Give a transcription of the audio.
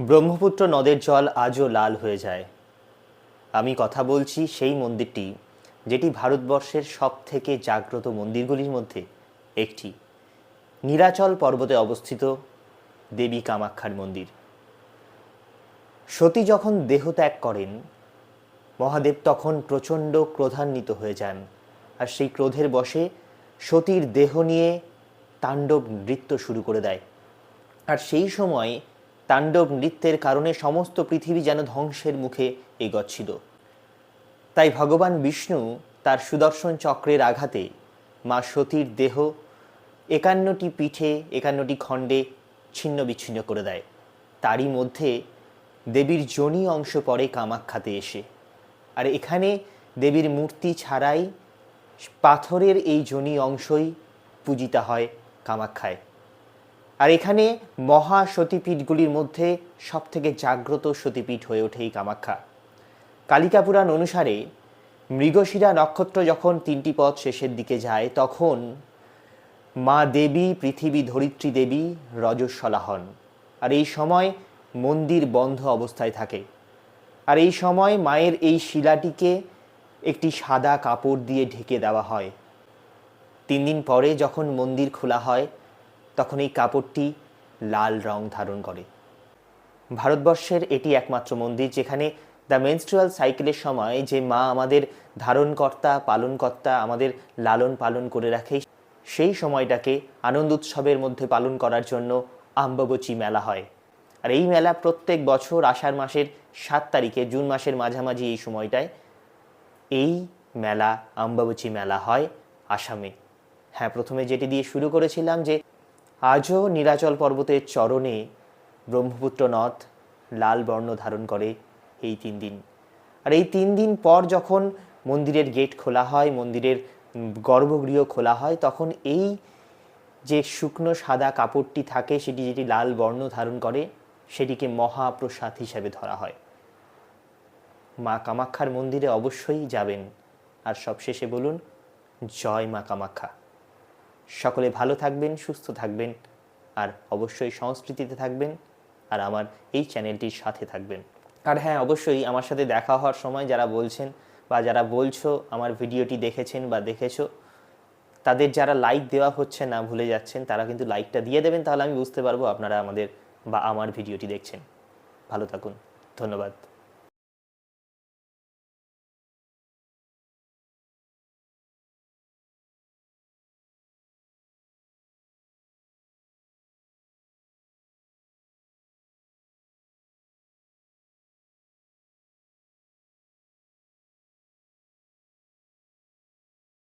ব্রহ্মপুত্র নদের জল আজও লাল হয়ে যায়। আমি কথা বলছি সেই মন্দিরটি, যেটি ভারতবর্ষের সব থেকে জাগ্রত মন্দিরগুলির মধ্যে একটি। নীলাচল পর্বতে অবস্থিত দেবী কামাক্ষার মন্দির। সতী যখন দেহ ত্যাগ করেন, মহাদেব তখন প্রচণ্ড ক্রোধান্বিত হয়ে যান আর সেই ক্রোধের বশে সতীর দেহ নিয়ে তাণ্ডব নৃত্য শুরু করে দেয়। আর সেই সময় তাণ্ডব নৃত্যের কারণে সমস্ত পৃথিবী যেন ধ্বংসের মুখে এগোচ্ছিল। তাই ভগবান বিষ্ণু তার সুদর্শন চক্রের আঘাতে মা সতীর দেহ একান্নটি পিঠে, একান্নটি খণ্ডে ছিন্ন বিচ্ছিন্ন করে দেয়। তারই মধ্যে দেবীর জনি অংশ পড়ে কামাখ্যাতে এসে। আর এখানে দেবীর মূর্তি ছাড়াই পাথরের এই জনি অংশই পূজিতা হয় কামাখ্যায়। আর এখানে মহা সতীপীঠগুলির মধ্যে সবথেকে জাগ্রত সতীপীঠ হয়ে ওঠে এই কামাখ্যা। কালিকা পুরাণ অনুসারে মৃগশিরা নক্ষত্র যখন তিনটি পথ শেষের দিকে যায়, তখন মা দেবী, পৃথিবী ধরিত্রী দেবী রজস্বলা হন আর এই সময় মন্দির বন্ধ অবস্থায় থাকে। আর এই সময় মায়ের এই শিলাটিকে একটি সাদা কাপড় দিয়ে ঢেকে দেওয়া হয়। তিন দিন পরে যখন মন্দির খোলা হয় তখন এই কাপড়টি লাল রং ধারণ করে। ভারতবর্ষের এটি একমাত্র মন্দির যেখানে দ্য মেনস্ট্রুয়াল সাইকেলের সময় যে মা আমাদের ধারণকর্তা, পালনকর্তা আমাদের লালন পালন করে রাখে, সেই সময়টাকে আনন্দ উৎসবের মধ্যে পালন করার জন্য আম্বাবচী মেলা হয়। আর এই মেলা প্রত্যেক বছর আষাঢ় মাসের সাত তারিখে জুন মাসের মাঝামাঝি এই সময়টায় এই মেলা, আম্বাবচী মেলা হয় আসামে। হ্যাঁ প্রথমে যেটি দিয়ে শুরু করেছিলাম যে আজও নীলাচল পর্বতের চরণে ব্রহ্মপুত্র নদ লাল বর্ণ ধারণ করে এই তিন দিন। আর এই তিন দিন পর যখন মন্দিরের গেট খোলা হয়, মন্দিরের গর্ভগৃহ খোলা হয়, তখন এই যে শুকনো সাদা কাপড়টি থাকে, সেটি যেটি লাল বর্ণ ধারণ করে, সেটিকে মহাপ্রসাদ হিসাবে ধরা হয়। মা কামাক্ষার মন্দিরে অবশ্যই যাবেন। আর সবশেষে বলুন, জয় মা কামাক্ষা। সকলে ভালো থাকবেন, সুস্থ থাকবেন, আর অবশ্যই সংস্কৃতিতে থাকবেন, আর আমার এই চ্যানেলটির সাথে থাকবেন। আর হ্যাঁ অবশ্যই আমার সাথে দেখা হওয়ার সময় যারা বলছেন বা যারা বলছো, আমার ভিডিওটি দেখেছেন বা দেখেছ, তাদের যারা লাইক দেওয়া হচ্ছে না ভুলে যাচ্ছেন, তারা কিন্তু লাইকটা দিয়ে দেবেন, তাহলে আমি বুঝতে পারব আপনারা আমাদের বা আমার ভিডিওটি দেখছেন। ভালো থাকুন, ধন্যবাদ।